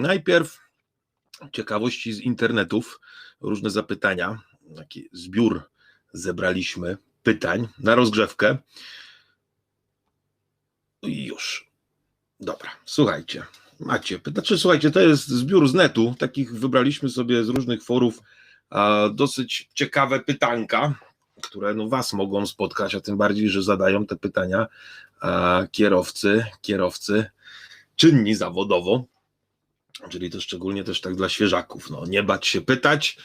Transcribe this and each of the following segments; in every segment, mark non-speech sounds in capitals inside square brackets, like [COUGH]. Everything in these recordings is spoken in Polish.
Najpierw ciekawości z internetów, różne zapytania, taki zbiór zebraliśmy pytań na rozgrzewkę. I już. Dobra, słuchajcie. Macie, znaczy słuchajcie, to jest zbiór z netu, takich wybraliśmy sobie z różnych forów a, dosyć ciekawe pytanka, które no was mogą spotkać, a tym bardziej, że zadają te pytania a, kierowcy, kierowcy czynni zawodowo, czyli to szczególnie też tak dla świeżaków, no nie bać się pytać,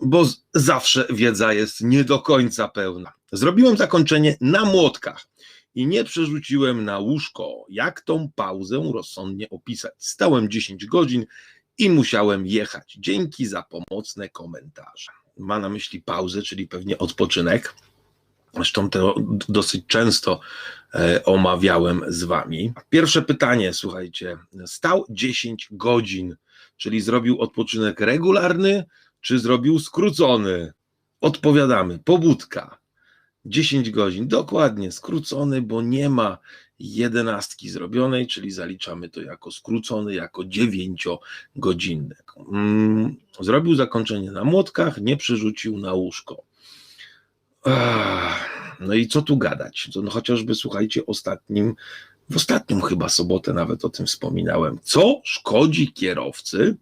bo zawsze wiedza jest nie do końca pełna. Zrobiłem zakończenie na młotkach i nie przerzuciłem na łóżko. Jak tą pauzę rozsądnie opisać? Stałem 10 godzin i musiałem jechać. Dzięki za pomocne komentarze. Ma na myśli pauzę, czyli pewnie odpoczynek. Zresztą to dosyć często e, omawiałem z wami. Pierwsze pytanie, słuchajcie. Stał 10 godzin, czyli zrobił odpoczynek regularny, czy zrobił skrócony? Odpowiadamy, pobudka. 10 godzin, dokładnie, skrócony, bo nie ma jedenastki zrobionej, czyli zaliczamy to jako skrócony, jako dziewięciogodzinny. Mm, Zrobił zakończenie na młotkach, nie przerzucił na łóżko. No i co tu gadać? No chociażby słuchajcie, ostatnim, w ostatnią chyba sobotę nawet o tym wspominałem. Co szkodzi kierowcy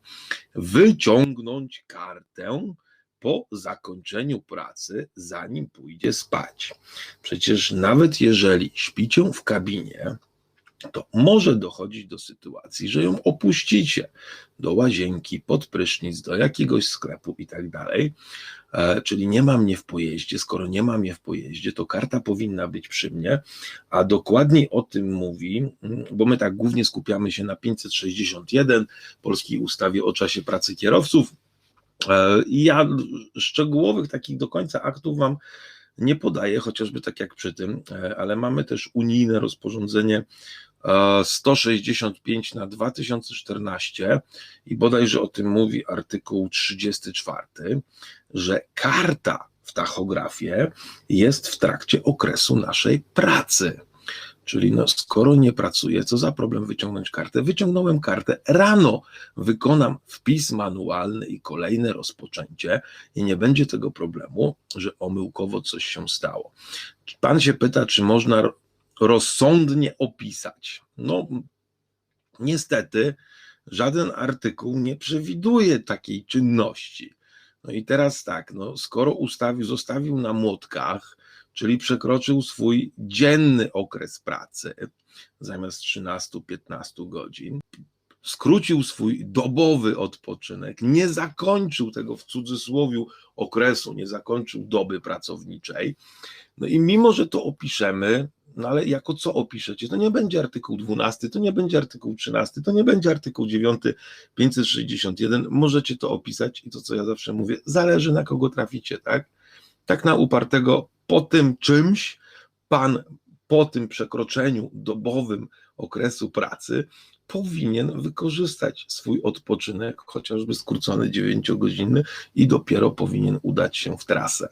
wyciągnąć kartę po zakończeniu pracy, zanim pójdzie spać? Przecież nawet jeżeli śpicie w kabinie, to może dochodzić do sytuacji, że ją opuścicie do łazienki, pod prysznic, do jakiegoś sklepu i tak dalej. E, Czyli nie ma mnie w pojeździe. Skoro nie ma mnie w pojeździe, to karta powinna być przy mnie, a dokładniej o tym mówi, mm, bo my tak głównie skupiamy się na 561 Polskiej Ustawie o czasie pracy kierowców. E, I ja szczegółowych takich do końca aktów Wam nie podaję, chociażby tak jak przy tym, e, ale mamy też unijne rozporządzenie 165 na 2014 i bodajże o tym mówi artykuł 34, że karta w tachografie jest w trakcie okresu naszej pracy. Czyli no, skoro nie pracuję, co za problem wyciągnąć kartę? Wyciągnąłem kartę rano, wykonam wpis manualny i kolejne rozpoczęcie i nie będzie tego problemu, że omyłkowo coś się stało. Pan się pyta, czy można rozsądnie opisać. No, niestety, żaden artykuł nie przewiduje takiej czynności. No i teraz tak, no, skoro ustawił, zostawił na młotkach, czyli przekroczył swój dzienny okres pracy zamiast 13-15 godzin, skrócił swój dobowy odpoczynek, nie zakończył tego w cudzysłowie okresu, nie zakończył doby pracowniczej. No i mimo, że to opiszemy, no ale jako co opiszecie? To nie będzie artykuł 12, to nie będzie artykuł 13, to nie będzie artykuł 9, 561. Możecie to opisać i to, co ja zawsze mówię, zależy na kogo traficie, tak? Tak na upartego po tym czymś, pan po tym przekroczeniu dobowym okresu pracy powinien wykorzystać swój odpoczynek, chociażby skrócony 9-godzinny i dopiero powinien udać się w trasę.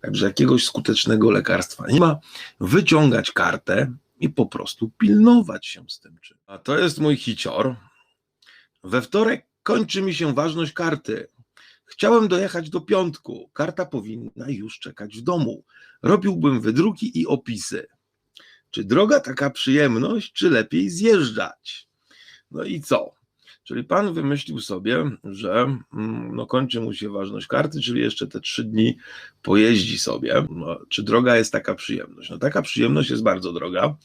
Także jakiegoś skutecznego lekarstwa nie ma. Wyciągać kartę i po prostu pilnować się z tym czym. A to jest mój hicior. We wtorek kończy mi się ważność karty. Chciałem dojechać do piątku. Karta powinna już czekać w domu. Robiłbym wydruki i opisy. Czy droga taka przyjemność, czy lepiej zjeżdżać? No i co? Czyli pan wymyślił sobie, że mm, no, kończy mu się ważność karty, czyli jeszcze te trzy dni pojeździ sobie. No, czy droga jest taka przyjemność? No taka przyjemność jest bardzo droga,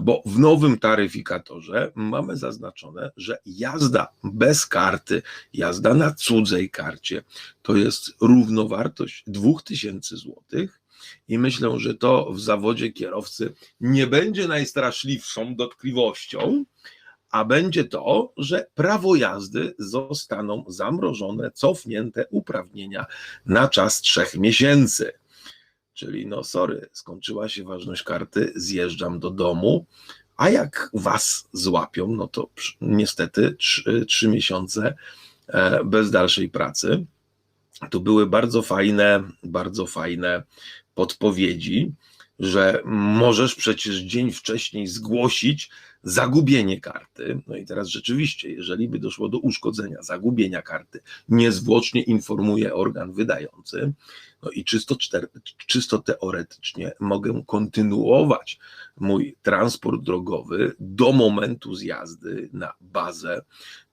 bo w nowym taryfikatorze mamy zaznaczone, że jazda bez karty, jazda na cudzej karcie to jest równowartość 2000 złotych. I myślę, że to w zawodzie kierowcy nie będzie najstraszliwszą dotkliwością, a będzie to, że prawo jazdy zostaną zamrożone, cofnięte uprawnienia na czas trzech miesięcy. Czyli no sorry, skończyła się ważność karty, zjeżdżam do domu, a jak was złapią, no to niestety trzy, miesiące e, bez dalszej pracy. To były bardzo fajne, bardzo fajne podpowiedzi. Że możesz przecież dzień wcześniej zgłosić zagubienie karty. No i teraz rzeczywiście, jeżeli by doszło do uszkodzenia, zagubienia karty, niezwłocznie informuje organ wydający. No i czysto, czysto teoretycznie mogę kontynuować mój transport drogowy do momentu zjazdy na bazę,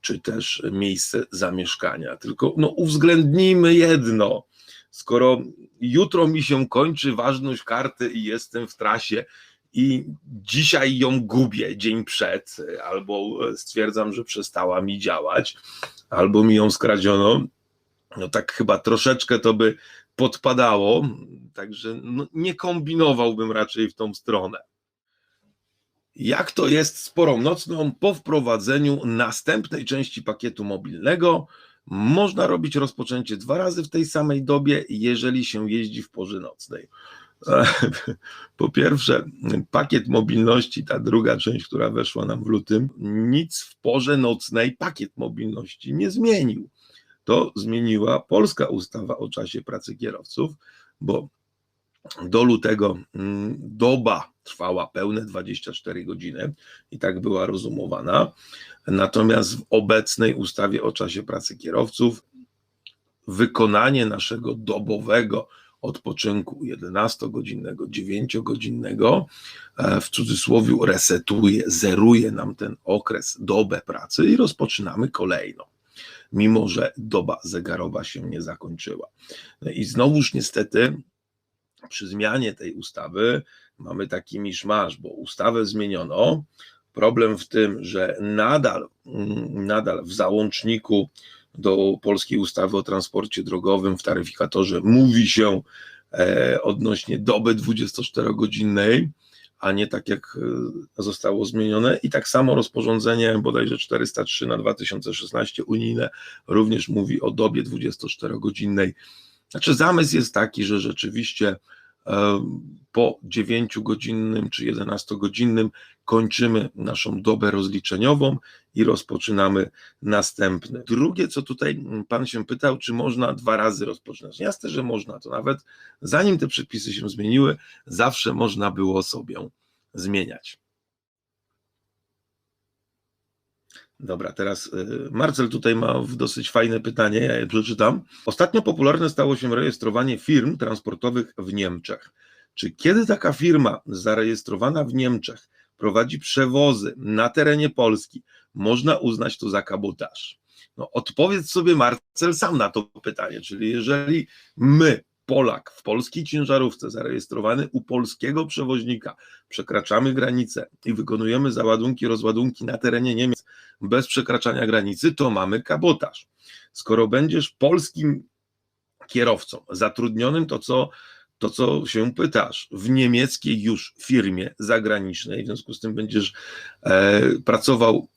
czy też miejsce zamieszkania. Tylko no, uwzględnijmy jedno. Skoro jutro mi się kończy ważność karty i jestem w trasie, i dzisiaj ją gubię dzień przed, albo stwierdzam, że przestała mi działać, albo mi ją skradziono. No tak chyba troszeczkę to by podpadało, także no nie kombinowałbym raczej w tą stronę. Jak to jest z nocną po wprowadzeniu następnej części pakietu mobilnego? Można robić rozpoczęcie dwa razy w tej samej dobie, jeżeli się jeździ w porze nocnej. [LAUGHS] Po pierwsze, pakiet mobilności, ta druga część, która weszła nam w lutym, nic w porze nocnej pakiet mobilności nie zmienił. To zmieniła polska ustawa o czasie pracy kierowców, bo do lutego mm, doba trwała pełne 24 godziny i tak była rozumowana. Natomiast w obecnej ustawie o czasie pracy kierowców wykonanie naszego dobowego odpoczynku 11-godzinnego, 9-godzinnego, e, w cudzysłowie resetuje, zeruje nam ten okres, dobę pracy i rozpoczynamy kolejną, mimo że doba zegarowa się nie zakończyła. No I znowuż niestety przy zmianie tej ustawy mamy taki miszmasz, bo ustawę zmieniono. Problem w tym, że nadal, mm, nadal w załączniku do polskiej ustawy o transporcie drogowym w taryfikatorze mówi się e, odnośnie doby 24-godzinnej, a nie tak jak e, zostało zmienione. I tak samo rozporządzenie bodajże 403 na 2016 unijne również mówi o dobie 24-godzinnej. Znaczy zamysł jest taki, że rzeczywiście po 9-godzinnym czy 11-godzinnym kończymy naszą dobę rozliczeniową i rozpoczynamy następny. Drugie, co tutaj pan się pytał, czy można dwa razy rozpoczynać? Jasne, że można, to nawet zanim te przepisy się zmieniły, zawsze można było sobie zmieniać. Dobra, teraz y, Marcel tutaj ma dosyć fajne pytanie, ja je przeczytam. Ostatnio popularne stało się rejestrowanie firm transportowych w Niemczech. Czy kiedy taka firma zarejestrowana w Niemczech prowadzi przewozy na terenie Polski, można uznać to za kabotaż? No, odpowiedz sobie Marcel sam na to pytanie, czyli jeżeli my Polak w polskiej ciężarówce zarejestrowany u polskiego przewoźnika, przekraczamy granicę i wykonujemy załadunki, rozładunki na terenie Niemiec bez przekraczania granicy, to mamy kabotaż. Skoro będziesz polskim kierowcą zatrudnionym, to co, to co się pytasz, w niemieckiej już firmie zagranicznej, w związku z tym będziesz e, pracował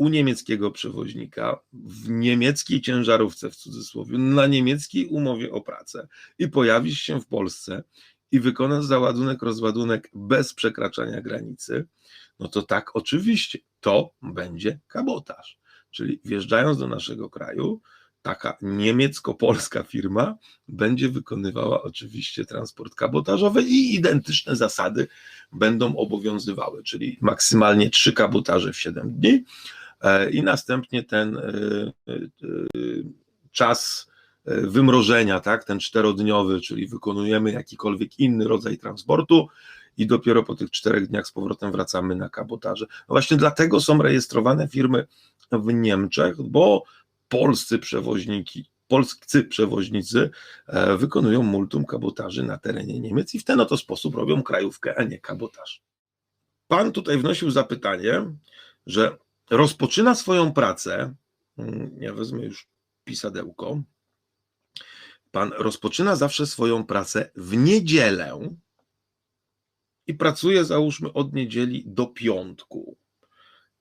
u niemieckiego przewoźnika w niemieckiej ciężarówce w cudzysłowie, na niemieckiej umowie o pracę i pojawisz się w Polsce i wykonasz załadunek, rozładunek bez przekraczania granicy, no to tak oczywiście to będzie kabotaż. Czyli wjeżdżając do naszego kraju, taka niemiecko-polska firma będzie wykonywała oczywiście transport kabotażowy i identyczne zasady będą obowiązywały, czyli maksymalnie trzy kabotaże w 7 dni, i następnie ten e, e, czas wymrożenia, tak, ten czterodniowy, czyli wykonujemy jakikolwiek inny rodzaj transportu i dopiero po tych czterech dniach z powrotem wracamy na kabotaże. No właśnie dlatego są rejestrowane firmy w Niemczech, bo polscy przewoźniki, polscy przewoźnicy wykonują multum kabotaży na terenie Niemiec i w ten oto sposób robią krajówkę, a nie kabotaż. Pan tutaj wnosił zapytanie, że rozpoczyna swoją pracę, mm, ja wezmę już pisadełko, pan rozpoczyna zawsze swoją pracę w niedzielę i pracuje załóżmy od niedzieli do piątku.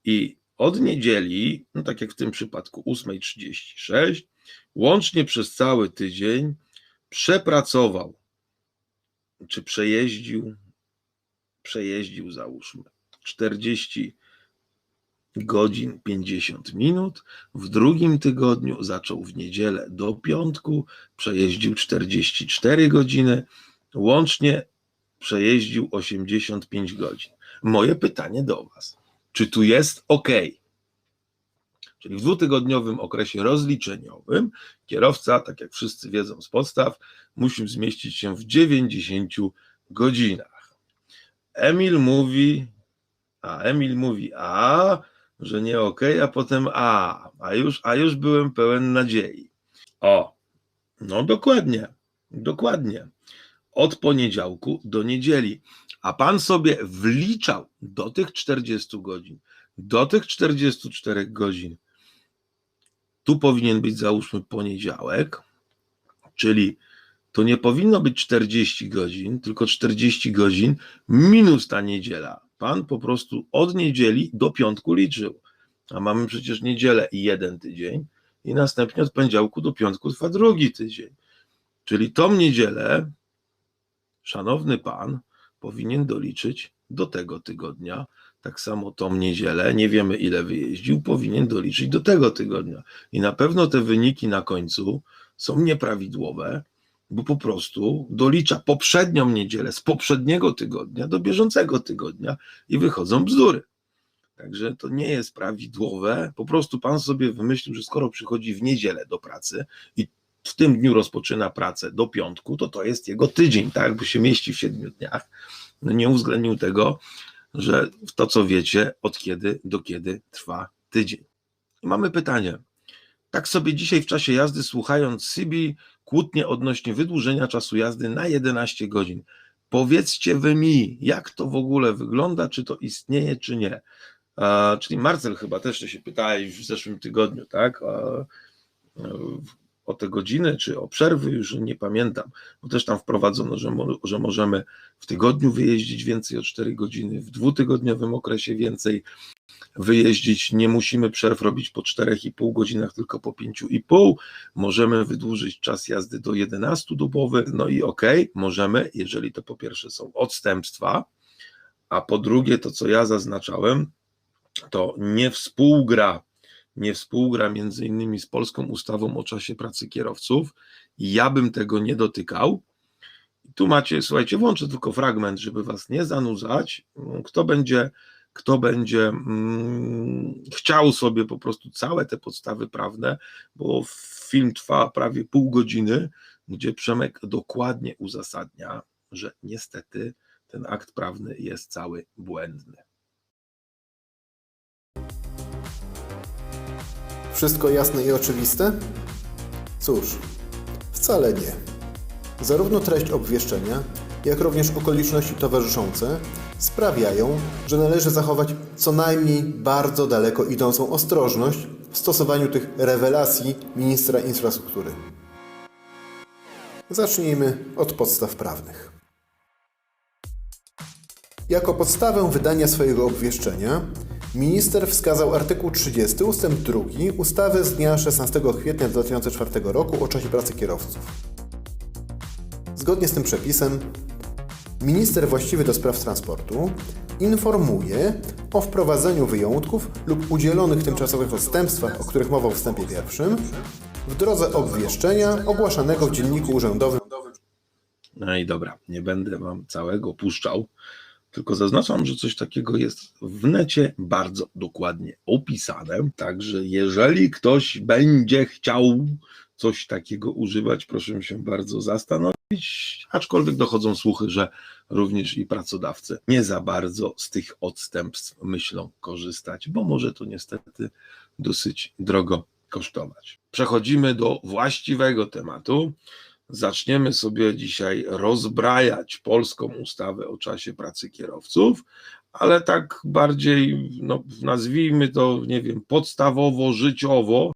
I od niedzieli, no tak jak w tym przypadku 8.36, łącznie przez cały tydzień przepracował, czy przejeździł, przejeździł załóżmy 40 godzin 50 minut. W drugim tygodniu zaczął w niedzielę do piątku, przejeździł 44 godziny, łącznie przejeździł 85 godzin. Moje pytanie do Was, czy tu jest ok? Czyli w dwutygodniowym okresie rozliczeniowym kierowca, tak jak wszyscy wiedzą z podstaw, musi zmieścić się w 90 godzinach. Emil mówi, a Emil mówi a, że nie ok, a potem a, a już, a już byłem pełen nadziei. O, no dokładnie, dokładnie. Od poniedziałku do niedzieli. A pan sobie wliczał do tych 40 godzin, do tych 44 godzin. Tu powinien być załóżmy poniedziałek, czyli to nie powinno być 40 godzin, tylko 40 godzin minus ta niedziela. Pan po prostu od niedzieli do piątku liczył. A mamy przecież niedzielę i jeden tydzień, i następnie od poniedziałku do piątku trwa drugi tydzień. Czyli tą niedzielę, szanowny pan, powinien doliczyć do tego tygodnia. Tak samo tą niedzielę, nie wiemy ile wyjeździł, powinien doliczyć do tego tygodnia. I na pewno te wyniki na końcu są nieprawidłowe, bo po prostu dolicza poprzednią niedzielę z poprzedniego tygodnia do bieżącego tygodnia i wychodzą bzdury. Także to nie jest prawidłowe. Po prostu pan sobie wymyślił, że skoro przychodzi w niedzielę do pracy i w tym dniu rozpoczyna pracę do piątku, to to jest jego tydzień, tak? Bo się mieści w siedmiu dniach. No nie uwzględnił tego, że to, co wiecie, od kiedy do kiedy trwa tydzień. Mamy pytanie. Tak sobie dzisiaj w czasie jazdy, słuchając Sibi, kłótnie odnośnie wydłużenia czasu jazdy na 11 godzin. Powiedzcie wy mi, jak to w ogóle wygląda, czy to istnieje, czy nie. A, czyli Marcel chyba też się pytałeś w zeszłym tygodniu, tak? A, o te godziny, czy o przerwy, już nie pamiętam, bo też tam wprowadzono, że, mo, że możemy w tygodniu wyjeździć więcej o 4 godziny, w dwutygodniowym okresie więcej wyjeździć, nie musimy przerw robić po 4,5 godzinach, tylko po 5,5, możemy wydłużyć czas jazdy do 11 dobowy, no i okej, okay, możemy, jeżeli to po pierwsze są odstępstwa, a po drugie to, co ja zaznaczałem, to nie współgra nie współgra między innymi z polską ustawą o czasie pracy kierowców ja bym tego nie dotykał. Tu macie, słuchajcie, włączę tylko fragment, żeby was nie zanudzać. Kto będzie, kto będzie mm, chciał sobie po prostu całe te podstawy prawne, bo film trwa prawie pół godziny, gdzie Przemek dokładnie uzasadnia, że niestety ten akt prawny jest cały błędny. Wszystko jasne i oczywiste? Cóż, wcale nie. Zarówno treść obwieszczenia, jak również okoliczności towarzyszące sprawiają, że należy zachować co najmniej bardzo daleko idącą ostrożność w stosowaniu tych rewelacji ministra infrastruktury. Zacznijmy od podstaw prawnych. Jako podstawę wydania swojego obwieszczenia Minister wskazał artykuł 30 ust. 2 ustawy z dnia 16 kwietnia 2004 roku o czasie pracy kierowców. Zgodnie z tym przepisem minister właściwy do spraw transportu informuje o wprowadzeniu wyjątków lub udzielonych tymczasowych odstępstwach, o których mowa w wstępie pierwszym, w drodze obwieszczenia ogłaszanego w dzienniku urzędowym. No i dobra, nie będę wam całego puszczał. Tylko zaznaczam, że coś takiego jest w necie bardzo dokładnie opisane. Także jeżeli ktoś będzie chciał coś takiego używać, proszę się bardzo zastanowić. Aczkolwiek dochodzą słuchy, że również i pracodawcy nie za bardzo z tych odstępstw myślą korzystać, bo może to niestety dosyć drogo kosztować. Przechodzimy do właściwego tematu. Zaczniemy sobie dzisiaj rozbrajać polską ustawę o czasie pracy kierowców, ale tak bardziej, no, nazwijmy to, nie wiem, podstawowo, życiowo.